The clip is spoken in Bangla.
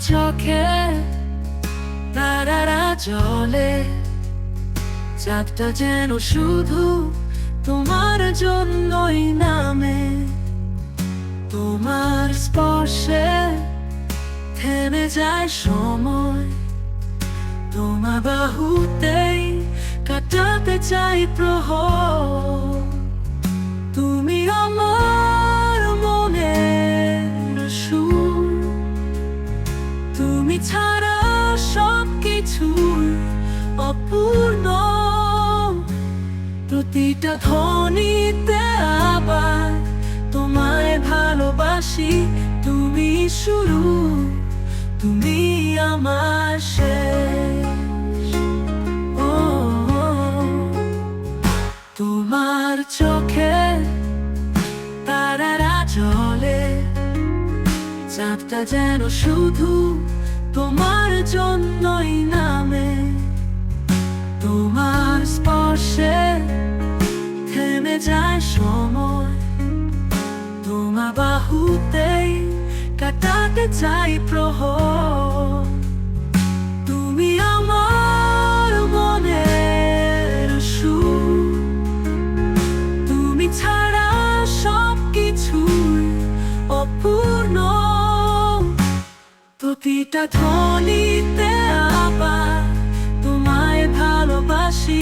চোখে তারারা জলে, চাঁদটা যেন শুধু তোমার জন্যই নামে। তোমার স্পর্শে থেমে যায় সময়। তোমার বাহুতেই কাটাতে চাই প্রহর। ছাড়া সব কিছু অপূর্ণ। প্রতিটা ধ্বনিতে আবার তোমায় ভালোবাসি, তুমি শুরু, তুমি আমার শেষ। ও, তোমার চোখে তারারা জলে চাঁদটা যেন শুধু তোমার জন্যই নামে তোমার স্পর্শে থেমে যায় সময়। তোমার বাহুতেই কাটাতে চাই প্রহর। প্রতিটা ধ্বনিতে আবার তোমায় ভালোবাসি।